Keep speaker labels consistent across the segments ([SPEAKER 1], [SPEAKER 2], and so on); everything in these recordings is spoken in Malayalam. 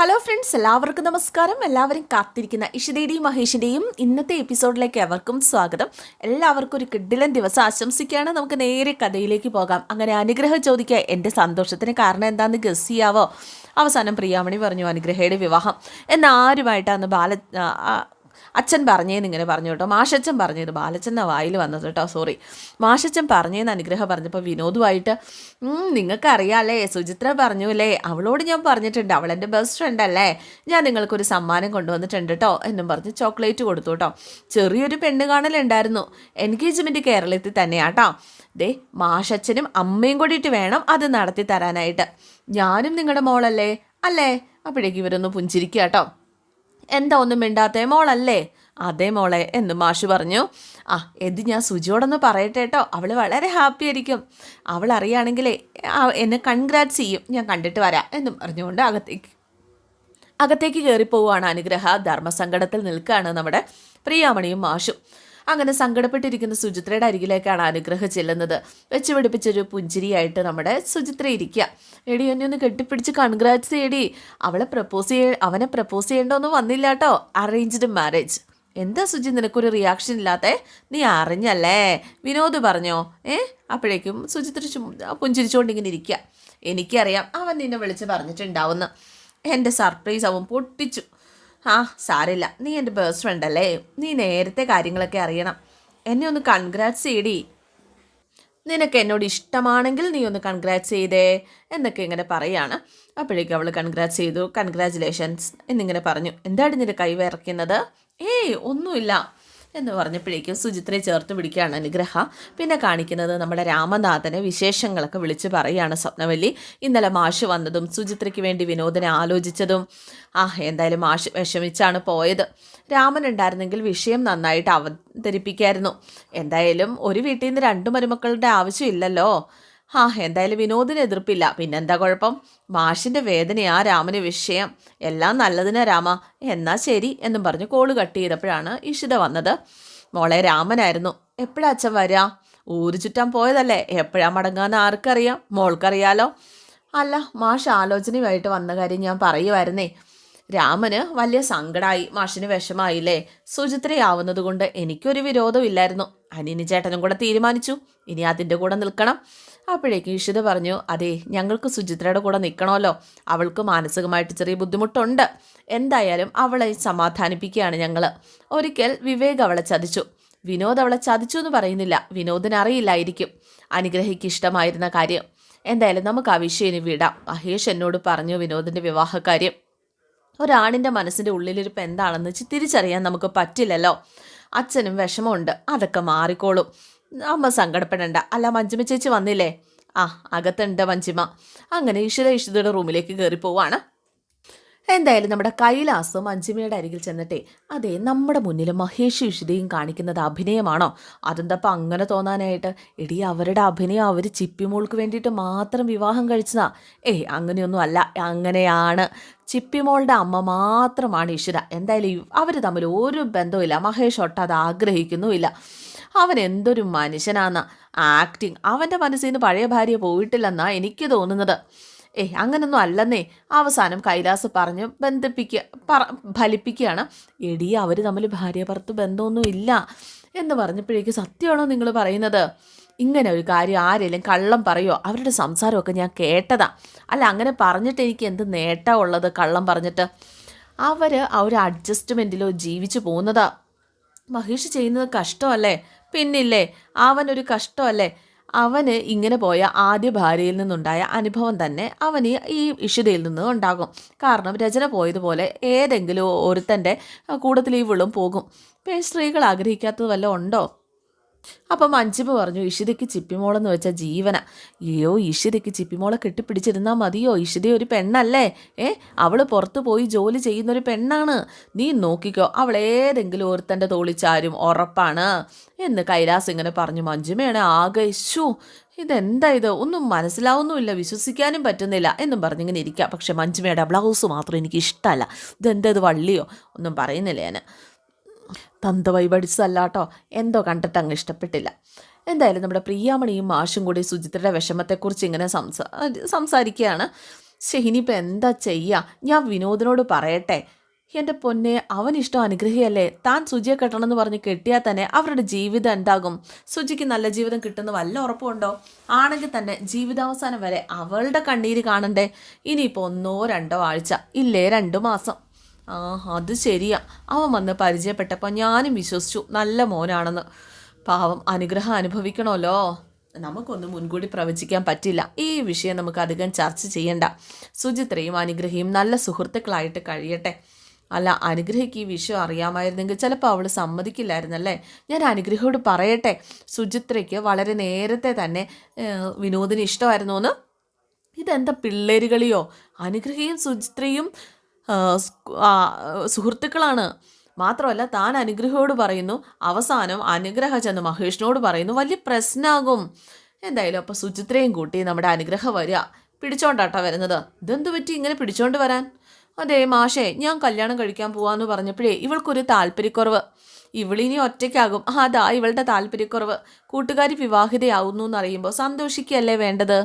[SPEAKER 1] ഹലോ ഫ്രണ്ട്സ് എല്ലാവർക്കും നമസ്കാരം. എല്ലാവരും കാത്തിരിക്കുന്ന ഇഷിതയുടെയും മഹേഷിന്റെയും ഇന്നത്തെ എപ്പിസോഡിലേക്ക് എവർക്കും സ്വാഗതം. എല്ലാവർക്കും ഒരു കിഡിലൻ ദിവസം ആശംസിക്കുകയാണ്. നമുക്ക് നേരെ കഥയിലേക്ക് പോകാം. അങ്ങനെ അനുഗ്രഹം ചോദിക്കുക എന്റെ സന്തോഷത്തിന് കാരണം എന്താണെന്ന് ഗസ് ചെയ്യാവോ? അവസാനം പ്രിയാമണി പറഞ്ഞു അനുഗ്രഹയുടെ വിവാഹം. എന്നാരുമായിട്ടാണ് ബാല അച്ഛൻ പറഞ്ഞേന്ന് ഇങ്ങനെ പറഞ്ഞു കേട്ടോ. മാഷച്ചൻ പറഞ്ഞത് ബാലച്ചന്റെ വായിൽ വന്നത് കേട്ടോ സോറി മാഷച്ചൻ പറഞ്ഞേന്ന് അനുഗ്രഹം പറഞ്ഞപ്പോൾ വിനോദുമായിട്ട് നിങ്ങൾക്കറിയാം അല്ലേ സുചിത്ര പറഞ്ഞു അല്ലേ അവളോട് ഞാൻ പറഞ്ഞിട്ടുണ്ട് അവൾ എന്റെ ബെസ്റ്റ് ഫ്രണ്ട് അല്ലേ ഞാൻ നിങ്ങൾക്കൊരു സമ്മാനം കൊണ്ടുവന്നിട്ടുണ്ട് കേട്ടോ എന്നും പറഞ്ഞ് ചോക്ലേറ്റ് കൊടുത്തു കേട്ടോ ചെറിയൊരു പെണ്ണ് കാണലുണ്ടായിരുന്നു. എൻഗേജ്മെന്റ് കേരളത്തിൽ തന്നെയാട്ടോ ദേ മാഷച്ചനും അമ്മയും കൂടിയിട്ട് വേണം അത് നടത്തി തരാനായിട്ട് ഞാനും നിങ്ങളുടെ മോളല്ലേ അല്ലേ? അപ്പോഴേക്ക് ഇവരൊന്ന് പുഞ്ചിരിക്കുക കേട്ടോ എന്താ ഒന്നും മിണ്ടാത്തേ മോളല്ലേ? അതേ മോളെ എന്ന് മാഷ് പറഞ്ഞു. ആ എന്ത് ഞാൻ സുജിയോടൊന്ന് പറയട്ടെ കേട്ടോ അവൾ വളരെ ഹാപ്പി ആയിരിക്കും. അവൾ അറിയുകയാണെങ്കിലേ എന്നെ കൺഗ്രാറ്റ്സ് ചെയ്യും. ഞാൻ കണ്ടിട്ട് വരാം എന്നും പറഞ്ഞുകൊണ്ട് അകത്തേക്ക് അകത്തേക്ക് കയറിപ്പോവുകയാണ് അനുഗ്രഹ ധർമ്മസങ്കടത്തിൽ നിൽക്കുകയാണ് നമ്മുടെ പ്രിയാമണിയും മാഷും. അങ്ങനെ സങ്കടപ്പെട്ടിരിക്കുന്ന സുചിത്രയുടെ അരികിലേക്കാണ് അനുഗ്രഹ ചെല്ലുന്നത്. വെച്ച് പിടിപ്പിച്ചൊരു പുഞ്ചിരിയായിട്ട് നമ്മുടെ സുചിത്ര ഇരിക്കുക എടി എന്നെ ഒന്ന് കെട്ടിപ്പിടിച്ച് കൺഗ്രാറ്റ്സ് എടി അവളെ പ്രപ്പോസ് ചെയ്യ അവനെ പ്രപ്പോസ് ചെയ്യേണ്ടൊന്നും വന്നില്ല കേട്ടോ അറേഞ്ച്ഡ് മാരേജ് എന്താ സുജി നിനക്കൊരു റിയാക്ഷൻ ഇല്ലാത്തേ? നീ അറിഞ്ഞല്ലേ? വിനോദ് പറഞ്ഞോ? ഏ? അപ്പോഴേക്കും സുജിത്ര പുഞ്ചിരിച്ചുകൊണ്ട് ഇങ്ങനെ ഇരിക്കുക എനിക്കറിയാം അവൻ നിന്നെ വിളിച്ച് പറഞ്ഞിട്ടുണ്ടാവുന്ന എന്റെ സർപ്രൈസ് അവൻ പൊട്ടിച്ചു. ആ സാരില്ല. നീ എന്റെ ബെസ്റ്റ് ഫ്രണ്ട് അല്ലേ? നീ നേരത്തെ കാര്യങ്ങളൊക്കെ അറിയണം. എന്നെ ഒന്ന് കൺഗ്രാറ്റ്സ് ചെയ്യടി നിനക്ക് എന്നോട് ഇഷ്ടമാണെങ്കിൽ നീ ഒന്ന് കൺഗ്രാറ്റ്സ് ചെയ്തേ എന്നൊക്കെ ഇങ്ങനെ പറയാണ്. അപ്പോഴേക്കും അവൾ കൺഗ്രാറ്റ്സ് ചെയ്തു. കൺഗ്രാറ്റുലേഷൻസ് എന്നിങ്ങനെ പറഞ്ഞു. എന്താണ് നിന്റെ കൈ വിറയ്ക്കുന്നത്? ഏയ് ഒന്നുമില്ല. എന്ന് പറഞ്ഞപ്പോഴേക്കും സുചിത്രയെ ചേർത്ത് പിടിക്കുകയാണ് അനുഗ്രഹ. പിന്നെ കാണിക്കുന്നത് നമ്മുടെ രാമനാഥനെ വിശേഷങ്ങളൊക്കെ വിളിച്ച് പറയുകയാണ് സ്വപ്നവല്ലി. ഇന്നലെ മാഷ് വന്നതും സുചിത്രയ്ക്ക് വേണ്ടി വിനോദനെ ആലോചിച്ചതും. ആ എന്തായാലും മാഷ് വിഷമിച്ചാണ് പോയത്. രാമൻ ഉണ്ടായിരുന്നെങ്കിൽ വിഷയം നന്നായിട്ട് അവതരിപ്പിക്കായിരുന്നു. എന്തായാലും ഒരു വീട്ടിൽ നിന്ന് രണ്ടു മരുമക്കളുടെ ആവശ്യമില്ലല്ലോ. ആ എന്തായാലും വിനോദിന് എതിർപ്പില്ല. പിന്നെന്താ കുഴപ്പം? മാഷിന്റെ വേദനയാ രാമന് വിഷയം. എല്ലാം നല്ലതിനാ രാമ. എന്നാ ശരി എന്നും പറഞ്ഞ് കോൾ കട്ട് ചെയ്തപ്പോഴാണ് ഇഷിത വന്നത്. മോളെ രാമനായിരുന്നു. എപ്പോഴാ അച്ഛൻ വരാ? ഊര് ചുറ്റാൻ പോയതല്ലേ. എപ്പോഴാ മടങ്ങാന്ന് ആർക്കറിയാം. മോൾക്കറിയാലോ. അല്ല മാഷ് ആലോചനയുമായിട്ട് വന്ന കാര്യം ഞാൻ പറയുമായിരുന്നേ രാമന് വലിയ സങ്കടമായി മാഷിന് വിഷമായില്ലേ. സുചിത്രയാവുന്നത് കൊണ്ട് എനിക്കൊരു വിരോധമില്ലായിരുന്നു. അനിനി ചേട്ടനും കൂടെ തീരുമാനിച്ചു. ഇനി അതിന്റെ കൂടെ നിൽക്കണം. അപ്പോഴേക്കും ഇഷിത പറഞ്ഞു അതെ ഞങ്ങൾക്ക് സുചിത്രയുടെ കൂടെ നിൽക്കണമല്ലോ അവൾക്ക് മാനസികമായിട്ട് ചെറിയ ബുദ്ധിമുട്ടുണ്ട്. എന്തായാലും അവളെ സമാധാനിപ്പിക്കുകയാണ് ഞങ്ങൾ ഒരിക്കൽ വിവേക് അവളെ ചതിച്ചു. വിനോദ് അവളെ ചതിച്ചു എന്ന് പറയുന്നില്ല. വിനോദിന് അറിയില്ലായിരിക്കും. അനുഗ്രഹിക്ക് ഇഷ്ടമായിരുന്ന കാര്യം. എന്തായാലും നമുക്ക് ആ വിഷയം ഇനി വിടാം. മഹേഷ് എന്നോട് പറഞ്ഞു വിനോദിന്റെ വിവാഹകാര്യം. ഒരാണിന്റെ മനസ്സിന്റെ ഉള്ളിലിരിപ്പ് എന്താണെന്ന് തിരിച്ചറിയാൻ നമുക്ക് പറ്റില്ലല്ലോ. അച്ഛനും വിഷമമുണ്ട്. അതൊക്കെ മാറിക്കോളും. അമ്മ സങ്കടപ്പെടണ്ട. അല്ല മഞ്ജിമ ചേച്ചി വന്നില്ലേ? ആ അകത്തുണ്ട് മഞ്ജിമ. അങ്ങനെ ഈശ്വര ഈശ്വരയുടെ റൂമിലേക്ക് കയറി പോവാണ്. എന്തായാലും നമ്മുടെ കൈലാസും മഞ്ജിമയുടെ അരികിൽ ചെന്നിട്ടേ അതെ നമ്മുടെ മുന്നിൽ മഹേഷ് ഇഷിതയും കാണിക്കുന്നത് അഭിനയമാണോ? അതെന്തപ്പോൾ അങ്ങനെ തോന്നാനായിട്ട്? എടി അവരുടെ അഭിനയം അവർ ചിപ്പിമോൾക്ക് വേണ്ടിയിട്ട് മാത്രം വിവാഹം കഴിച്ചതാ. ഏയ് അങ്ങനെയൊന്നും അല്ല അങ്ങനെയാണ്. ചിപ്പിമോളുടെ അമ്മ മാത്രമാണ് ഇഷിത എന്തായാലും അവർ തമ്മിൽ ഒരു ബന്ധവുമില്ല. മഹേഷ് ഒട്ട് അത് ആഗ്രഹിക്കുന്നുമില്ല. അവൻ എന്തൊരു മനുഷ്യനാന്ന. ആക്ടിങ് അവന്റെ മനസ്സിൽ നിന്ന് പഴയ ഭാര്യ പോയിട്ടില്ലെന്നാ എനിക്ക് തോന്നുന്നത്. ഏയ് അങ്ങനൊന്നും അല്ലെന്നേ. അവസാനം കൈലാസ് പറഞ്ഞ് ബന്ധിപ്പിക്കുക പറ ഫലിപ്പിക്കുകയാണ് എടി അവർ തമ്മിൽ ഭാര്യ ഭർത്ത് ബന്ധമൊന്നും ഇല്ല എന്ന് പറഞ്ഞപ്പോഴേക്ക് സത്യമാണോ നിങ്ങൾ പറയുന്നത്? ഇങ്ങനെ ഒരു കാര്യം ആരെങ്കിലും കള്ളം പറയോ? അവരുടെ സംസാരമൊക്കെ ഞാൻ കേട്ടതാ. അല്ല അങ്ങനെ പറഞ്ഞിട്ട് എനിക്ക് എന്ത് നേട്ടമുള്ളത് കള്ളം പറഞ്ഞിട്ട്? അവർ ആ ഒരു അഡ്ജസ്റ്റ്മെന്റിലോ ജീവിച്ചു പോകുന്നതാ. മഹേഷ് ചെയ്യുന്നത് കഷ്ടമല്ലേ? പിന്നില്ലേ? അവനൊരു കഷ്ടമല്ലേ? അവന് ഇങ്ങനെ പോയ ആദ്യ ഭാര്യയിൽ നിന്നുണ്ടായ അനുഭവം തന്നെ അവന് ഈ ഇഷിതയിൽ നിന്ന് ഉണ്ടാകും. കാരണം രചന പോയതുപോലെ ഏതെങ്കിലും ഒരുത്തന്റെ കൂടത്തിൽ ഈ വിളും പോകും. സ്ത്രീകൾ ആഗ്രഹിക്കാത്തത് വല്ലതും ഉണ്ടോ? അപ്പം മഞ്ജിമ പറഞ്ഞു ഇഷിതയ്ക്ക് ചിപ്പിമോളെന്ന് വെച്ചാൽ ജീവന. അയ്യോ ഇഷിതയ്ക്ക് ചിപ്പിമോളെ കെട്ടിപ്പിടിച്ചിരുന്നാൽ മതിയോ? ഇഷിത ഒരു പെണ്ണല്ലേ? ഏ അവൾ പുറത്തു പോയി ജോലി ചെയ്യുന്നൊരു പെണ്ണാണ്. നീ നോക്കിക്കോ അവൾ ഏതെങ്കിലും ഒരുത്തന്റെ തോളിച്ചാരും ഉറപ്പാണ്. എന്ന് കൈലാസ് ഇങ്ങനെ പറഞ്ഞു മഞ്ജിമയാണ് ആകെ ശൂ ഇതെന്താ ഇത്? ഒന്നും മനസ്സിലാവുന്നുമില്ല വിശ്വസിക്കാനും പറ്റുന്നില്ല എന്നും പറഞ്ഞിങ്ങനെ ഇരിക്കുക. പക്ഷെ മഞ്ജിമയുടെ ബ്ലൗസ് മാത്രം എനിക്ക് ഇഷ്ടമല്ല. ഇതെന്താ ഇത് വള്ളിയോ? ഒന്നും പറയുന്നില്ല ഞാൻ തന്ത വൈബടിച്ചതല്ല കേട്ടോ എന്തോ കണ്ടിട്ട് അങ്ങ് ഇഷ്ടപ്പെട്ടില്ല. എന്തായാലും നമ്മുടെ പ്രിയാമണിയും മാഷും കൂടി സുചിത്രയുടെ വിഷമത്തെക്കുറിച്ച് ഇങ്ങനെ സംസാ സംസാരിക്കുകയാണ്. പക്ഷേ ഇനിയിപ്പോൾ എന്താ ചെയ്യുക ഞാൻ വിനോദിനോട് പറയട്ടെ. എന്റെ പൊന്നെ അവൻ ഇഷ്ടം അനുഗ്രഹിയല്ലേ? താൻ സുജിയെ കെട്ടണമെന്ന് പറഞ്ഞ് കെട്ടിയാൽ തന്നെ അവരുടെ ജീവിതം എന്താകും? സുജിക്ക് നല്ല ജീവിതം കിട്ടുന്ന വല്ല ഉറപ്പുണ്ടോ ആണെങ്കിൽ തന്നെ ജീവിതാവസാനം വരെ അവളുടെ കണ്ണീര് കാണണ്ടേ? ഇനിയിപ്പോൾ ഒന്നോ രണ്ടോ ആഴ്ച ഇല്ലേ രണ്ടു മാസം. ആ അത് ശരിയാ. അവൻ വന്ന് പരിചയപ്പെട്ടപ്പോൾ ഞാനും വിശ്വസിച്ചു നല്ല മോനാണെന്ന്. പാവം അനുഗ്രഹം അനുഭവിക്കണമല്ലോ. നമുക്കൊന്നും മുൻകൂടി പ്രവചിക്കാൻ പറ്റില്ല. ഈ വിഷയം നമുക്ക് അധികം ചർച്ച ചെയ്യണ്ട. സുചിത്രയും അനുഗ്രഹയും നല്ല സുഹൃത്തുക്കളായിട്ട് കഴിയട്ടെ. അല്ല അനുഗ്രഹയ്ക്ക് ഈ വിഷയം അറിയാമായിരുന്നെങ്കിൽ ചിലപ്പോൾ അവൾ സമ്മതിക്കില്ലായിരുന്നല്ലേ? ഞാൻ അനുഗ്രഹയോട് പറയട്ടെ. സുചിത്രയ്ക്ക് വളരെ നേരത്തെ തന്നെ വിനോദിന് ഇഷ്ടമായിരുന്നു എന്ന് ഇതെന്താ പിള്ളേരുകളിയോ? അനുഗ്രഹയും ആ, സുഹൃത്തുക്കളാണ്. മാത്രമല്ല താൻ അനുഗ്രഹയോട് പറയുന്നു അവസാനം അനുഗ്രഹ ചെന്ന് മഹേഷിനോട് പറയുന്നു വലിയ പ്രശ്നമാകും എന്തായാലും അപ്പോൾ സുചിത്രയും കൂട്ടി നമ്മുടെ അനുഗ്രഹം വരിക. പിടിച്ചോണ്ടാട്ടോ വരുന്നത്. ഇതെന്തു പറ്റി? ഇങ്ങനെ പിടിച്ചോണ്ട് വരാൻ? അതെ മാഷേ ഞാൻ കല്യാണം കഴിക്കാൻ പോവാന്ന് പറഞ്ഞപ്പോഴേ ഇവൾക്കൊരു താല്പര്യക്കുറവ്. ഇവളിനി ഒറ്റയ്ക്കാകും. അതാ ഇവളുടെ താല്പര്യക്കുറവ്. കൂട്ടുകാരി വിവാഹിതയാവുന്നു എന്നറിയുമ്പോൾ സന്തോഷിക്കുകയല്ലേ വേണ്ടത്?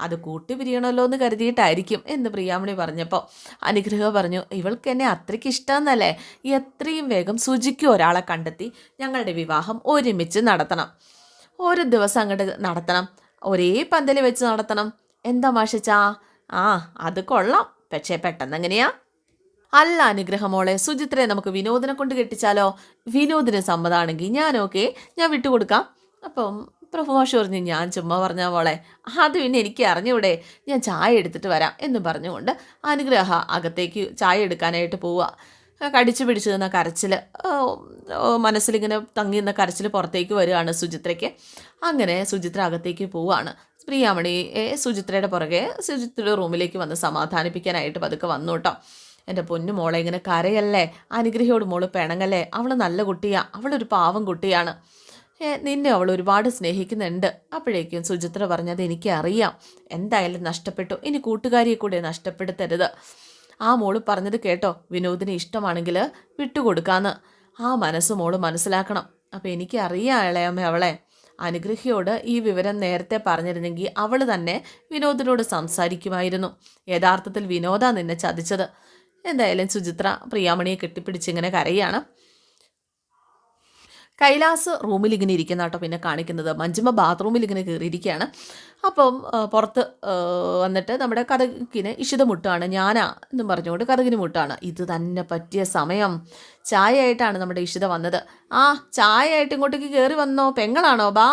[SPEAKER 1] അത് കൂട്ടി പിരിയണമല്ലോ എന്ന് കരുതിയിട്ടായിരിക്കും എന്ന് പ്രിയാമണി പറഞ്ഞപ്പോൾ അനുഗ്രഹ പറഞ്ഞു ഇവൾക്ക് എന്നെ അത്രയ്ക്ക് ഇഷ്ടമെന്നല്ലേ എത്രയും വേഗം സുജിക്ക് ഒരാളെ കണ്ടെത്തി ഞങ്ങളുടെ വിവാഹം ഒരുമിച്ച് നടത്തണം. ഒരു ദിവസം അങ്ങോട്ട് നടത്തണം. ഒരേ പന്തൽ വെച്ച് നടത്തണം. എന്താ മാഷിച്ചാ ആ അത് കൊള്ളാം. പക്ഷേ പെട്ടെന്ന് എങ്ങനെയാ അല്ല അനുഗ്രഹമോളെ സുചിത്രയെ നമുക്ക് വിനോദിനെ കൊണ്ട് കെട്ടിച്ചാലോ? വിനോദിന് സമ്മതമാണെങ്കിൽ ഞാൻ ഓക്കെ ഞാൻ വിട്ടുകൊടുക്കാം അപ്പം പ്രഭു മാഷ് പറഞ്ഞു ഞാൻ ചുമ്മാ പറഞ്ഞ മോളെ അത് പിന്നെ എനിക്ക് അറിഞ്ഞൂടെ ഞാൻ ചായ എടുത്തിട്ട് വരാം എന്ന് പറഞ്ഞുകൊണ്ട് അനുഗ്രഹ അകത്തേക്ക് ചായ എടുക്കാനായിട്ട് പോവുക. കടിച്ചു പിടിച്ചു നിന്ന കരച്ചിൽ മനസ്സിലിങ്ങനെ തങ്ങി നിന്ന കരച്ചിൽ പുറത്തേക്ക് വരികയാണ് സുചിത്രയ്ക്ക്. അങ്ങനെ സുചിത്ര അകത്തേക്ക് പോവുകയാണ്. പ്രിയാമണി സുചിത്രയുടെ പുറകെ സുചിത്രയുടെ റൂമിലേക്ക് വന്ന് സമാധാനിപ്പിക്കാനായിട്ട് പതുക്കെ വന്നു കേട്ടോ. എന്റെ പൊന്നു മോളെ ഇങ്ങനെ കരയല്ലേ? അനുഗ്രഹയോട് മോൾ പിണങ്ങല്ലേ? അവൾ നല്ല കുട്ടിയാ. അവളൊരു പാവം കുട്ടിയാണ്. നിന്നെ അവൾ ഒരുപാട് സ്നേഹിക്കുന്നുണ്ട്. അപ്പോഴേക്കും സുചിത്ര പറഞ്ഞത് എനിക്കറിയാം. എന്തായാലും നഷ്ടപ്പെട്ടു. ഇനി കൂട്ടുകാരിയെ കൂടെ നഷ്ടപ്പെടുത്തരുത്. ആ മോൾ പറഞ്ഞത് കേട്ടോ. വിനോദിന് ഇഷ്ടമാണെങ്കിൽ വിട്ടുകൊടുക്കാന്ന്. ആ മനസ്സ് മോൾ മനസ്സിലാക്കണം. അപ്പം എനിക്കറിയാം ഇളയമ്മ അവളെ. അനുഗ്രഹിയോട് ഈ വിവരം നേരത്തെ പറഞ്ഞിരുന്നെങ്കിൽ അവൾ തന്നെ വിനോദിനോട് സംസാരിക്കുമായിരുന്നു. യഥാർത്ഥത്തിൽ വിനോദ നിന്നെ ചതിച്ചത്. എന്തായാലും സുചിത്ര പ്രിയാമണിയെ കെട്ടിപ്പിടിച്ചിങ്ങനെ കരയാണ്. കൈലാസ് റൂമിൽ ഇങ്ങനെ ഇരിക്കുന്ന കേട്ടോ പിന്നെ കാണിക്കുന്നത്. മഞ്ജുമ ബാത്റൂമിൽ ഇങ്ങനെ കയറിയിരിക്കുകയാണ്. അപ്പം പുറത്ത് വന്നിട്ട് നമ്മുടെ കഥകിന് ഇഷിത മുട്ടാണ് ഞാനാ എന്നും പറഞ്ഞുകൊണ്ട് കഥകിന് മുട്ടാണ് ഇത് തന്നെ പറ്റിയ സമയം. ചായയായിട്ടാണ് നമ്മുടെ ഇഷിത വന്നത്. ആ ചായയായിട്ട് ഇങ്ങോട്ടേക്ക് കയറി വന്നോ? പെങ്ങളാണോ? ബാ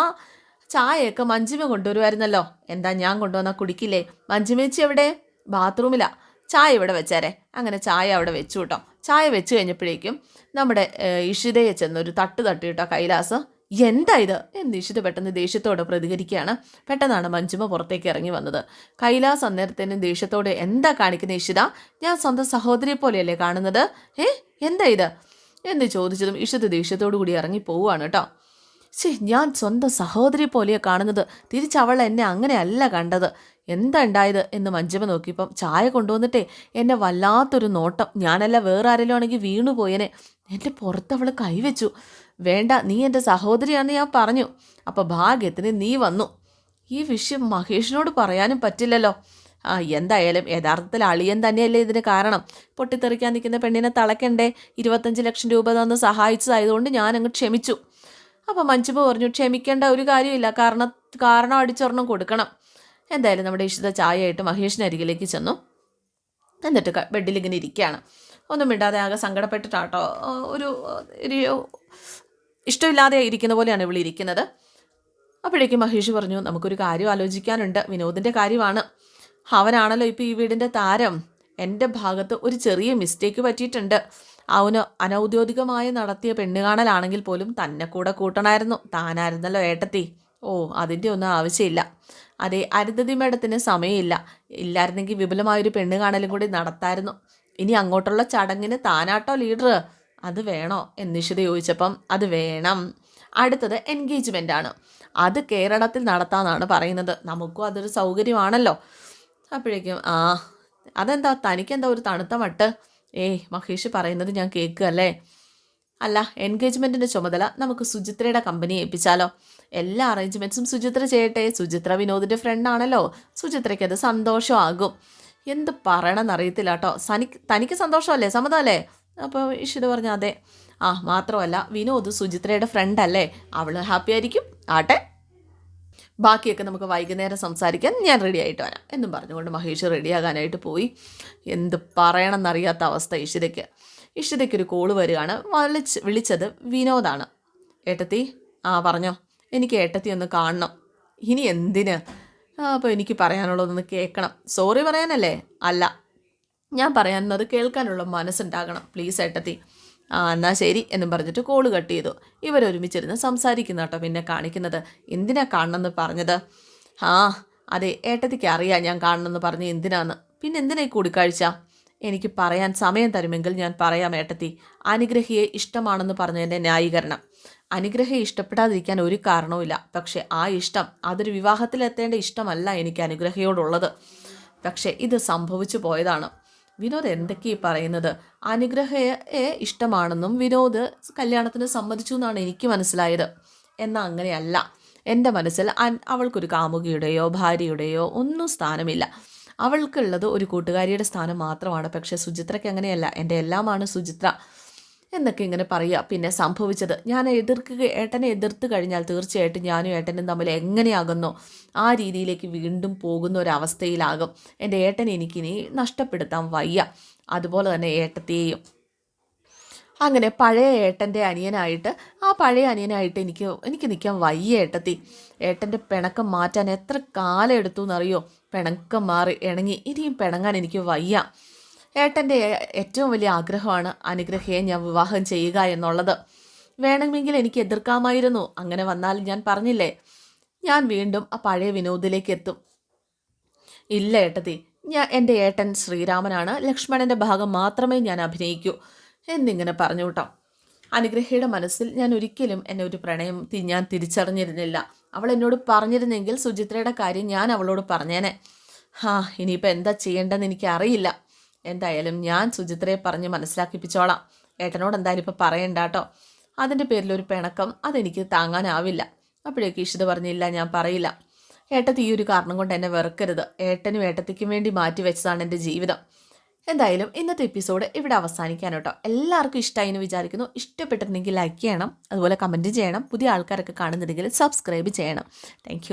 [SPEAKER 1] ചായയൊക്കെ മഞ്ജിമ കൊണ്ടുവരുമായിരുന്നല്ലോ എന്താ ഞാൻ കൊണ്ടുവന്നാൽ കുടിക്കില്ലേ? മഞ്ജിമേച്ചി എവിടെ? ബാത്റൂമിലാ ചായ ഇവിടെ വെച്ചേരെ. അങ്ങനെ ചായ അവിടെ വെച്ചു കേട്ടോ ചായ വെച്ച് കഴിഞ്ഞപ്പോഴേക്കും നമ്മുടെ ഇഷിതയെ ചെന്ന് ഒരു തട്ട് തട്ടി കേട്ടോ കൈലാസ്. എന്താ ഇത്? എന്ന് ഇഷിത പെട്ടെന്ന് ദേഷ്യത്തോടെ പ്രതികരിക്കുകയാണ്. പെട്ടെന്നാണ് മഞ്ജുമ പുറത്തേക്ക് ഇറങ്ങി വന്നത്. കൈലാസ് അന്നേരത്തേനും ദേഷ്യത്തോടെ എന്താ കാണിക്കുന്ന ഇഷിത? ഞാൻ സ്വന്തം സഹോദരിയെ പോലെയല്ലേ കാണുന്നത്? ഏ എന്താ ഇത്? എന്ന് ചോദിച്ചതും ഇഷിത ദേഷ്യത്തോടു കൂടി ഇറങ്ങി പോവുകയാണ് കേട്ടോ ശേ ഞാൻ സ്വന്തം സഹോദരി പോലെയാണ് കാണുന്നത്. തിരിച്ചവൾ എന്നെ അങ്ങനെയല്ല കണ്ടത്. എന്താ ഉണ്ടായത് എന്ന് മഞ്ജുമ നോക്കിയപ്പം ചായ കൊണ്ടുവന്നിട്ടേ എന്നെ വല്ലാത്തൊരു നോട്ടം. ഞാനല്ല വേറെ ആരെങ്കിലും ആണെങ്കിൽ വീണു പോയനെ. എന്റെ പുറത്ത് അവൾ കൈവച്ചു. വേണ്ട നീ എന്റെ സഹോദരിയാണെന്ന് ഞാൻ പറഞ്ഞു. അപ്പോൾ ഭാഗ്യത്തിന് നീ വന്നു. ഈ വിഷയം മഹേഷിനോട് പറയാനും പറ്റില്ലല്ലോ. ആ എന്തായാലും യഥാർത്ഥത്തിൽ അളിയൻ തന്നെയല്ലേ ഇതിന് കാരണം. പൊട്ടിത്തെറിക്കാൻ നിൽക്കുന്ന പെണ്ണിനെ തളയ്ക്കണ്ടേ? ഇരുപത്തഞ്ച് ലക്ഷം രൂപ തന്ന് സഹായിച്ചതായതുകൊണ്ട് ഞാൻ അങ്ങ് ക്ഷമിച്ചു. അപ്പോൾ മഞ്ജുബ പറഞ്ഞു ക്ഷമിക്കേണ്ട ഒരു കാര്യമില്ല. കാരണം കാരണം അടിച്ചൊരെണ്ണം കൊടുക്കണം. എന്തായാലും നമ്മുടെ ഇഷിത ചായയായിട്ട് മഹേഷിന്റെ അരികിലേക്ക് ചെന്നു. എന്നിട്ട് ബെഡിൽ ഇങ്ങനെ ഇരിക്കുകയാണ്. ഒന്നും മിണ്ടാതെ ആകെ സങ്കടപ്പെട്ടിട്ടാട്ടോ. ഒരു ഒരു ഇഷ്ടമില്ലാതെ ഇരിക്കുന്ന പോലെയാണ് ഇവിടെ ഇരിക്കുന്നത്. അപ്പോഴേക്കും മഹേഷ് പറഞ്ഞു നമുക്കൊരു കാര്യം ആലോചിക്കാനുണ്ട്. വിനോദിന്റെ കാര്യമാണ്. അവനാണല്ലോ ഇപ്പോൾ ഈ വീടിന്റെ താരം. എന്റെ ഭാഗത്ത് ഒരു ചെറിയ മിസ്റ്റേക്ക് പറ്റിയിട്ടുണ്ട്. അവന് അനൗദ്യോഗികമായി നടത്തിയ പെണ്ണുകാണലാണെങ്കിൽ പോലും തന്നെ കൂടെ കൂട്ടണമായിരുന്നു താനായിരുന്നല്ലോ ഏട്ടത്തി. ഓ അതിന്റെ ഒന്നും ആവശ്യമില്ല. അതെ അരുന്ധതി മേഡത്തിന് സമയമില്ല. ഇല്ലായിരുന്നെങ്കിൽ വിപുലമായൊരു പെണ്ണ് കാണലും കൂടി നടത്തായിരുന്നു. ഇനി അങ്ങോട്ടുള്ള ചടങ്ങിന് താനാട്ടോ ലീഡർ അത് വേണോ? എന്നിഷിത ചോദിച്ചപ്പം അത് വേണം. അടുത്തത് എൻഗേജ്മെന്റ് ആണ് അത് കേരളത്തിൽ നടത്താമെന്നാണ് പറയുന്നത്. നമുക്കും അതൊരു സൗകര്യമാണല്ലോ. അപ്പോഴേക്കും ആ അതെന്താ? തനിക്കെന്താ ഒരു തണുത്ത മട്ട്? ഏയ് മഹേഷ് പറയുന്നത് ഞാൻ കേൾക്കുകയല്ലേ? അല്ല എൻഗേജ്മെന്റിന്റെ ചുമതല നമുക്ക് സുചിത്രയുടെ കമ്പനി ഏൽപ്പിച്ചാലോ? എല്ലാ അറേഞ്ച്മെന്റ്സും സുചിത്ര ചെയ്യട്ടെ. സുചിത്ര വിനോദിന്റെ ഫ്രണ്ടാണല്ലോ സുചിത്രയ്ക്ക് അത് സന്തോഷമാകും. എന്ത് പറയണമെന്ന് അറിയത്തില്ല കേട്ടോ. സനിക്ക് തനിക്ക് സന്തോഷമല്ലേ? സമ്മതമല്ലേ? അപ്പോൾ ഇഷിത് പറഞ്ഞു അതെ. ആ മാത്രമല്ല വിനോദ് സുചിത്രയുടെ ഫ്രണ്ട് അല്ലേ? അവൾ ഹാപ്പി ആയിരിക്കും. ആട്ടെ. ബാക്കിയൊക്കെ നമുക്ക് വൈകുന്നേരം സംസാരിക്കാൻ ഞാൻ റെഡി ആയിട്ട് വരാം. എന്നും പറഞ്ഞുകൊണ്ട് മഹേഷ് റെഡിയാകാനായിട്ട് പോയി. എന്ത് പറയണമെന്നറിയാത്ത അവസ്ഥ ഇഷിതയ്ക്ക്. ഇഷിതയ്ക്കൊരു കോൾ വരികയാണ്. വിളിച്ച് വിളിച്ചത് വിനോദാണ്. ഏട്ടത്തി ആ പറഞ്ഞോ. എനിക്ക് ഏട്ടത്തി ഒന്ന് കാണണം. ഇനി എന്തിന്? അപ്പോൾ എനിക്ക് പറയാനുള്ളതൊന്ന് കേൾക്കണം. സോറി പറയാനല്ലേ? അല്ല. ഞാൻ പറയുന്നത് കേൾക്കാനുള്ള മനസ്സുണ്ടാകണം. പ്ലീസ് ഏട്ടത്തി. ആ എന്നാൽ ശരി എന്നും പറഞ്ഞിട്ട് കോൾ കട്ട് ചെയ്തു. ഇവരൊരുമിച്ചിരുന്ന് സംസാരിക്കുന്ന കേട്ടോ പിന്നെ കാണിക്കുന്നത്. എന്തിനാ കാണണമെന്ന് പറഞ്ഞത്? ആ അതെ ഏട്ടത്തിക്ക് അറിയാം ഞാൻ കാണണമെന്ന് പറഞ്ഞ് എന്തിനാന്ന്. പിന്നെ എന്തിനാ ഈ കൂടിക്കാഴ്ച? എനിക്ക് പറയാൻ സമയം തരുമെങ്കിൽ ഞാൻ പറയാം ഏട്ടത്തി. അനുഗ്രഹിയെ ഇഷ്ടമാണെന്ന് പറഞ്ഞതിന്റെ ന്യായീകരണം. അനുഗ്രഹയെ ഇഷ്ടപ്പെടാതിരിക്കാൻ ഒരു കാരണവുമില്ല. പക്ഷേ ആ ഇഷ്ടം അതൊരു വിവാഹത്തിലെത്തേണ്ട ഇഷ്ടമല്ല എനിക്ക് അനുഗ്രഹയോടുള്ളത്. പക്ഷേ ഇത് സംഭവിച്ചു പോയതാണ്. വിനോദ് എന്തൊക്കെ ഈ പറയുന്നത്? അനുഗ്രഹയെ ഇഷ്ടമാണെന്നും വിനോദ് കല്യാണത്തിന് സമ്മതിച്ചു എന്നാണ് എനിക്ക് മനസ്സിലായത്. എന്നാൽ അങ്ങനെയല്ല. എന്റെ മനസ്സിൽ അവൾക്കൊരു കാമുകിയുടെയോ ഭാര്യയുടെയോ ഒന്നും സ്ഥാനമില്ല. അവൾക്കുള്ളത് ഒരു കൂട്ടുകാരിയുടെ സ്ഥാനം മാത്രമാണ്. പക്ഷേ സുചിത്രയ്ക്ക് അങ്ങനെയല്ല. എന്റെ എല്ലാമാണ് സുചിത്ര. എന്നൊക്കെ ഇങ്ങനെ പറയുക. പിന്നെ സംഭവിച്ചത് ഞാൻ എതിർക്കുക ഏട്ടനെ എതിർത്ത് കഴിഞ്ഞാൽ തീർച്ചയായിട്ടും ഞാനും ഏട്ടനും തമ്മിൽ എങ്ങനെയാകുന്നോ ആ രീതിയിലേക്ക് വീണ്ടും പോകുന്ന ഒരവസ്ഥയിലാകും. എന്റെ ഏട്ടനെ എനിക്കിനി നഷ്ടപ്പെടുത്താൻ വയ്യ. അതുപോലെ തന്നെ ഏട്ടത്തെയും. അങ്ങനെ പഴയ ഏട്ടന്റെ അനിയനായിട്ട് ആ പഴയ അനിയനായിട്ട് എനിക്ക് എനിക്ക് നിൽക്കാൻ വയ്യ ഏട്ടത്തി. ഏട്ടന്റെ പിണക്കം മാറ്റാൻ എത്ര കാലം എടുത്തു എന്നറിയോ പിണക്കം മാറി ഇണങ്ങി ഇനിയും പിണങ്ങാൻ എനിക്ക് വയ്യ. ഏട്ടന്റെ ഏറ്റവും വലിയ ആഗ്രഹമാണ് അനുഗ്രഹയെ ഞാൻ വിവാഹം ചെയ്യുക എന്നുള്ളത്. വേണമെങ്കിൽ എനിക്ക് എതിർക്കാമായിരുന്നു. അങ്ങനെ വന്നാൽ ഞാൻ പറഞ്ഞില്ലേ? ഞാൻ വീണ്ടും ആ പഴയ വിനോദിലേക്ക് എത്തും. ഇല്ല ഏട്ടത്തി ഞാൻ എന്റെ ഏട്ടൻ ശ്രീരാമനാണ്. ലക്ഷ്മണന്റെ ഭാഗം മാത്രമേ ഞാൻ അഭിനയിക്കൂ. എന്നിങ്ങനെ പറഞ്ഞു കേട്ടോ. അനുഗ്രഹയുടെ മനസ്സിൽ ഞാൻ ഒരിക്കലും എന്നെ ഒരു പ്രണയം ഞാൻ തിരിച്ചറിഞ്ഞിരുന്നില്ല. അവൾ എന്നോട് പറഞ്ഞിരുന്നെങ്കിൽ സുചിത്രയുടെ കാര്യം ഞാൻ അവളോട് പറഞ്ഞേനെ. ഹാ ഇനിയിപ്പോൾ എന്താ ചെയ്യേണ്ടതെന്ന് എനിക്ക് അറിയില്ല എന്തായാലും ഞാൻ സുചിത്രയെ പറഞ്ഞ് മനസ്സിലാക്കിപ്പിച്ചോളാം. ഏട്ടനോട് എന്തായാലും ഇപ്പോൾ പറയണ്ട കേട്ടോ. അതിന്റെ പേരിൽ ഒരു പിണക്കം അതെനിക്ക് താങ്ങാനാവില്ല. അപ്പോഴേക്ക് ഇഷിത പറഞ്ഞില്ല ഞാൻ പറയില്ല. ഏട്ടത്തി ഈ ഒരു കാരണം കൊണ്ട് എന്നെ വെറുക്കരുത്. ഏട്ടനും ഏട്ടത്തിക്കും വേണ്ടി മാറ്റി വെച്ചതാണ് എന്റെ ജീവിതം. എന്തായാലും ഇന്നത്തെ എപ്പിസോഡ് ഇവിടെ അവസാനിക്കാൻ കേട്ടോ. എല്ലാവർക്കും ഇഷ്ടമായി എന്ന് വിചാരിക്കുന്നു. ഇഷ്ടപ്പെട്ടിട്ടുണ്ടെങ്കിൽ ലൈക്ക് ചെയ്യണം. അതുപോലെ കമന്റ് ചെയ്യണം. പുതിയ ആൾക്കാരൊക്കെ കാണുന്നുണ്ടെങ്കിൽ സബ്സ്ക്രൈബ് ചെയ്യണം. താങ്ക്